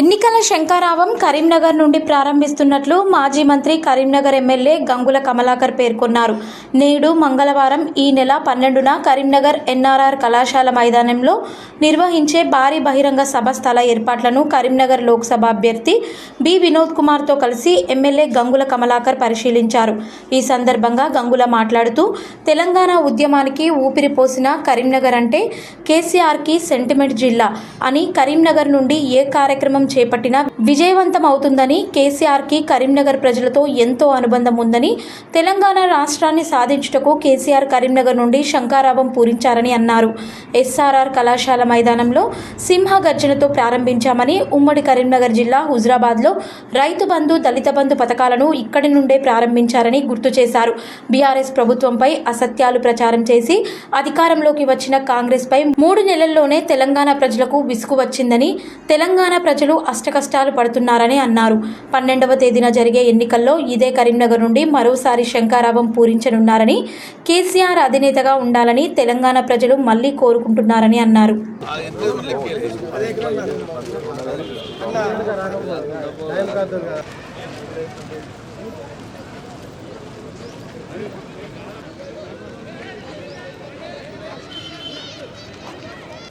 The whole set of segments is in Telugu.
ఎన్నికల శంకారావం కరీంనగర్ నుండి ప్రారంభిస్తున్నట్లు మాజీ మంత్రి కరీంనగర్ ఎమ్మెల్యే గంగుల కమలాకర్ పేర్కొన్నారు. నేడు మంగళవారం ఈ నెల పన్నెండున కరీంనగర్ ఎన్ఆర్ఆర్ కళాశాల మైదానంలో నిర్వహించే భారీ బహిరంగ సభ స్థల ఏర్పాట్లను కరీంనగర్ లోక్సభ అభ్యర్థి బి. వినోద్ కుమార్తో కలిసి ఎమ్మెల్యే గంగుల కమలాకర్ పరిశీలించారు. ఈ సందర్భంగా గంగుల మాట్లాడుతూ తెలంగాణ ఉద్యమానికి ఊపిరి పోసిన కరీంనగర్ అంటే కేసీఆర్కి సెంటిమెంట్ జిల్లా అని కరీంనగర్ నుండి ఏ కార్యక్రమం చేపట్టినా విజయవంతం అవుతుందని కేసీఆర్కి కరీంనగర్ ప్రజలతో ఎంతో అనుబంధం ఉందని తెలంగాణ రాష్ట్రాన్ని సాధించుటకు కేసీఆర్ కరీంనగర్ నుండి శంకారావం పూరించారని అన్నారు. ఎస్ఆర్ఆర్ కళాశాల మైదానంలో సింహ గర్జనతో ప్రారంభించామని ఉమ్మడి కరీంనగర్ జిల్లా హుజరాబాద్లో రైతు బంధు దళిత బంధు పథకాలను ఇక్కడి నుండే ప్రారంభించారని గుర్తు చేశారు. బీఆర్ఎస్ ప్రభుత్వంపై అసత్యాలు ప్రచారం చేసి అధికారంలోకి వచ్చిన కాంగ్రెస్పై మూడు నెలల్లోనే తెలంగాణ ప్రజలకు విసుగు వచ్చిందని తెలంగాణ ప్రజలు అష్టకష్టాలు పడుతున్నారని అన్నారు పన్నెండవ తేదీన జరిగే ఎన్నికల్లో ఇదే కరీంనగర్ నుండి మరోసారి శంకారావం పూరించనున్నారని కేసీఆర్ అధినేతగా ఉండాలని తెలంగాణ ప్రజలు మళ్ళీ కోరుకుంటున్నారని అన్నారు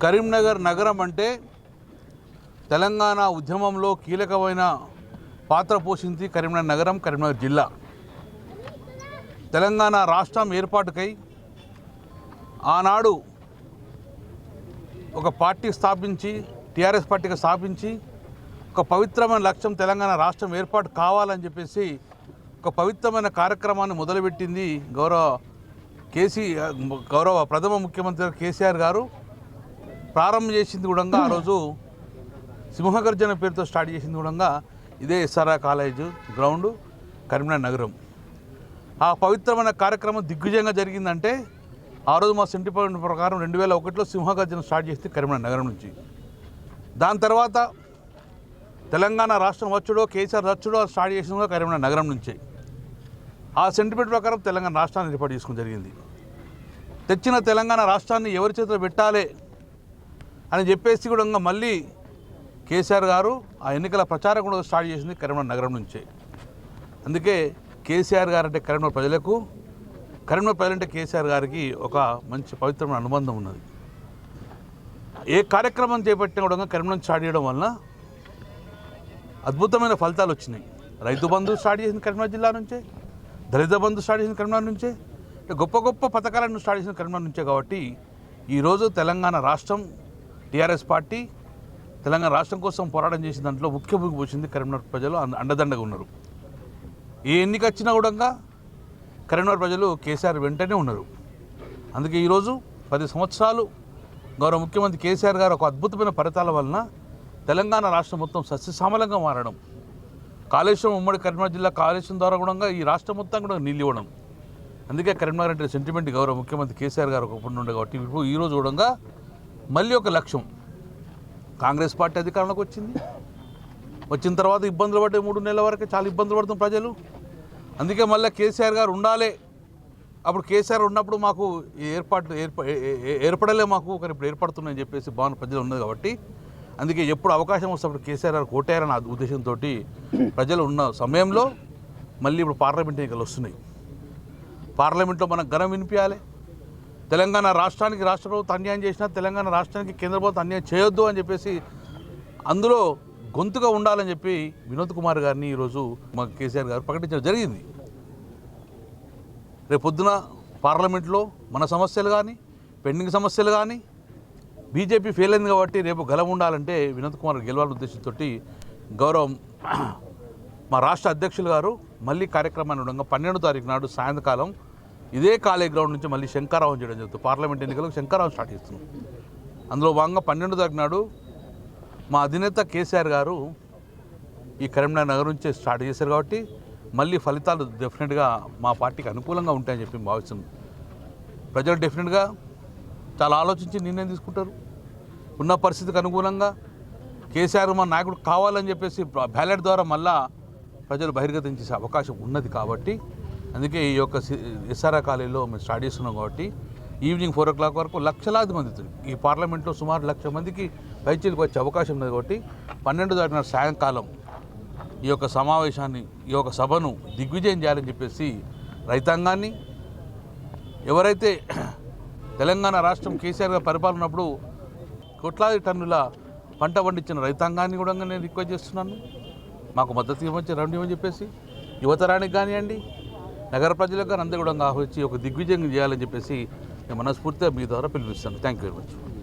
కరీంనగర్ నగరం అంటే తెలంగాణ ఉద్యమంలో కీలకమైన పాత్ర పోషించి కరీంనగర్ నగరం కరీంనగర్ జిల్లా. తెలంగాణ రాష్ట్రం ఏర్పాటుకై ఆనాడు ఒక పార్టీ స్థాపించి టీఆర్ఎస్ పార్టీగా స్థాపించి ఒక పవిత్రమైన లక్ష్యం తెలంగాణ రాష్ట్రం ఏర్పాటు కావాలని చెప్పేసి ఒక పవిత్రమైన కార్యక్రమాన్ని మొదలుపెట్టింది గౌరవ కేసీ గౌరవ ప్రథమ ముఖ్యమంత్రి కేసీఆర్ గారు. ప్రారంభం చేసింది కూడా ఆ రోజు సింహగర్జన పేరుతో స్టార్ట్ చేసింది కూడా ఇదే ఎస్ఆర్ఆర్ కాలేజ్ గ్రౌండ్ కరీంనగర్ నగరం. ఆ పవిత్రమైన కార్యక్రమం దిగ్విజయంగా జరిగిందంటే ఆ రోజు మా సెంటిమెంట్ ప్రకారం రెండు వేల ఒకటిలో సింహగర్జన స్టార్ట్ చేస్తే కరీంనగర్ నగరం నుంచి. దాని తర్వాత తెలంగాణ రాష్ట్రం వచ్చుడో కేసీఆర్ రచ్చుడో స్టార్ట్ చేసింది కరీంనగర్ నగరం నుంచే. ఆ సెంటిమెంట్ ప్రకారం తెలంగాణ రాష్ట్రాన్ని ఏర్పాటు చేసుకోవడం జరిగింది. తెచ్చిన తెలంగాణ రాష్ట్రాన్ని ఎవరి చేతిలో పెట్టాలి అని చెప్పేసి కూడా ఇంకా మళ్ళీ కేసీఆర్ గారు ఆ ఎన్నికల ప్రచారం కూడా స్టార్ట్ చేసింది కరీంనగర్ నగరం నుంచే. అందుకే కేసీఆర్ గారు అంటే కరీంనగర్ ప్రజలకు కరీంనగర్ ప్రజలంటే కేసీఆర్ గారికి ఒక మంచి పవిత్రమైన అనుబంధం ఉన్నది. ఏ కార్యక్రమం చేపట్టినా కూడా కరీంనగర్ స్టార్ట్ చేయడం వలన అద్భుతమైన ఫలితాలు వచ్చినాయి. రైతు బంధు స్టార్ట్ చేసింది కరీంనగర్ జిల్లా నుంచే దళిత బంధు స్టార్ట్ చేసింది కరీంనగర్ నుంచే గొప్ప గొప్ప పథకాలను స్టార్ట్ చేసిన కరీంనగర్ నుంచే కాబట్టి ఈరోజు తెలంగాణ రాష్ట్రం టీఆర్ఎస్ పార్టీ తెలంగాణ రాష్ట్రం కోసం పోరాటం చేసిన దాంట్లో ముఖ్య భూమి పోసింది కరీంనగర్ ప్రజలు అండదండగా ఉన్నారు. ఏ ఎన్నిక వచ్చినా కూడా కరీంనగర్ ప్రజలు కేసీఆర్ వెంటనే ఉన్నారు. అందుకే ఈరోజు పది సంవత్సరాలు గౌరవ ముఖ్యమంత్రి కేసీఆర్ గారు ఒక అద్భుతమైన ఫలితాల వలన తెలంగాణ రాష్ట్రం మొత్తం సస్యశ్యామలంగా మారడం. కాళేశ్వరం ఉమ్మడి కరీంనగర్ జిల్లా కాళేశ్వరం ద్వారా కూడా ఈ రాష్ట్రం మొత్తం కూడా నీళ్ళు ఇవ్వడం. అందుకే కరీంనగర్ అంటే సెంటిమెంట్ గౌరవ ముఖ్యమంత్రి కేసీఆర్ గారు ఒకప్పుడు ఉండే కాబట్టి ఇప్పుడు ఈ రోజు కూడా మళ్ళీ ఒక లక్ష్యం. కాంగ్రెస్ పార్టీ అధికారంలోకి వచ్చింది. వచ్చిన తర్వాత ఇబ్బందులు పడ్డాయి మూడు నెలల వరకు చాలా ఇబ్బందులు పడుతుంది ప్రజలు. అందుకే మళ్ళీ కేసీఆర్ గారు ఉండాలి. అప్పుడు కేసీఆర్ ఉన్నప్పుడు మాకు ఏర్పాట్లు ఏర్ప ఏర్పడలే మాకు కానీ ఇప్పుడు ఏర్పడుతున్నాయని చెప్పేసి భావన ప్రజలు ఉన్నది కాబట్టి అందుకే ఎప్పుడు అవకాశం వస్తే అప్పుడు కేసీఆర్ గారు కోటారన్న ఉద్దేశంతో ప్రజలు ఉన్న సమయంలో మళ్ళీ ఇప్పుడు పార్లమెంట్ ఎన్నికలు వస్తున్నాయి. పార్లమెంట్లో మనం ఘనం వినిపించాలి తెలంగాణ రాష్ట్రానికి రాష్ట్ర ప్రభుత్వం అన్యాయం చేసినా తెలంగాణ రాష్ట్రానికి కేంద్ర ప్రభుత్వం అన్యాయం చేయొద్దు అని చెప్పేసి అందులో గొంతుగా ఉండాలని చెప్పి వినోద్ కుమార్ గారిని ఈరోజు మా కేసీఆర్ గారు ప్రకటించడం జరిగింది. రేపు పొద్దున పార్లమెంట్లో మన సమస్యలు కానీ పెండింగ్ సమస్యలు కానీ బీజేపీ ఫెయిల్ అయింది కాబట్టి రేపు గలం ఉండాలంటే వినోద్ కుమార్ గెలవాలని ఉద్దేశంతో గౌరవం మా రాష్ట్ర అధ్యక్షులు గారు మళ్ళీ కార్యక్రమాన్ని ఉండగా పన్నెండో తారీఖు నాడు సాయంకాలం ఇదే కాలేజ్ గ్రౌండ్ నుంచి మళ్ళీ శంకారావం చేయడం జరుగుతుంది. పార్లమెంట్ ఎన్నికలకు శంకారావం స్టార్ట్ చేస్తున్నాం. అందులో భాగంగా పన్నెండో తారీఖు నాడు మా అధినేత కేసీఆర్ గారు ఈ కరీంనగర్ నగర్ నుంచే స్టార్ట్ చేశారు కాబట్టి మళ్ళీ ఫలితాలు డెఫినెట్గా మా పార్టీకి అనుకూలంగా ఉంటాయని చెప్పి భావిస్తున్నాం. ప్రజలు డెఫినెట్గా చాలా ఆలోచించి నిర్ణయం తీసుకుంటారు. ఉన్న పరిస్థితికి అనుగుణంగా కేసీఆర్ మా నాయకుడు కావాలని చెప్పేసి బ్యాలెట్ ద్వారా మళ్ళా ప్రజలు బహిర్గతం చేసే అవకాశం ఉన్నది కాబట్టి అందుకే ఈ యొక్క ఎస్ఆర్ఆర్ కాలేజీలో మేము స్టార్ట్ చేస్తున్నాం కాబట్టి ఈవినింగ్ ఫోర్ ఓ క్లాక్ వరకు లక్షలాది మంది ఈ పార్లమెంట్లో సుమారు లక్ష మందికి పైచీలకు వచ్చే అవకాశం ఉన్నది కాబట్టి పన్నెండు దాటిన సాయంకాలం ఈ యొక్క సమావేశాన్ని ఈ యొక్క సభను దిగ్విజయం చేయాలని చెప్పేసి రైతాంగాన్ని ఎవరైతే తెలంగాణ రాష్ట్రం కేసీఆర్ గారు పరిపాలనప్పుడు కోట్లాది టన్నుల పంట పండించిన రైతాంగాన్ని కూడా నేను రిక్వెస్ట్ చేస్తున్నాను. మాకు మద్దతు ఇవ్వచ్చు రండి ఇవ్వని చెప్పేసి యువతరానికి కానివ్వండి నగర ప్రజలకు కానీ అందరూ కూడా ఆహ్వానించి ఒక దిగ్విజయం చేయాలని చెప్పేసి నేను మనస్ఫూర్తిగా మీ ద్వారా పిలిపిస్తాను థ్యాంక్ యూ వెరీ మచ్